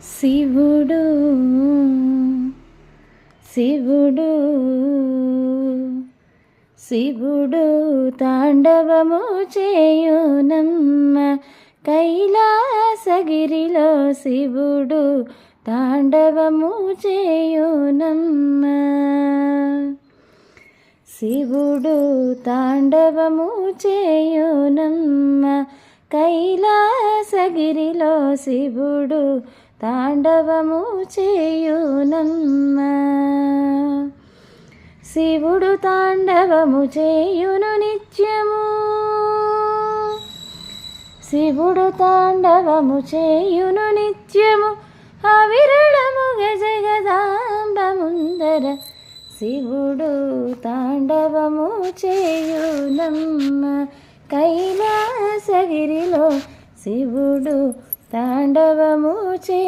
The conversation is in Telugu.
శివుడు శివుడు శివుడు తాండవము చేయునమ్మ కైలాసగిరిలో శివుడు తాండవము చేయునమ్మ శివుడు తాండవము చేయు కైలాసగిరిలో శివుడు తాండవము చేయునన్న. శివుడు తాండవము చేయును నిత్యము. శివుడు తాండవము చేయును నిత్యము. అవిరళముగ జగదాంబముందర శివుడు తాండవము చేయునమ్మ కైల కైలాసగిరిలో శివుడు తాండవము చే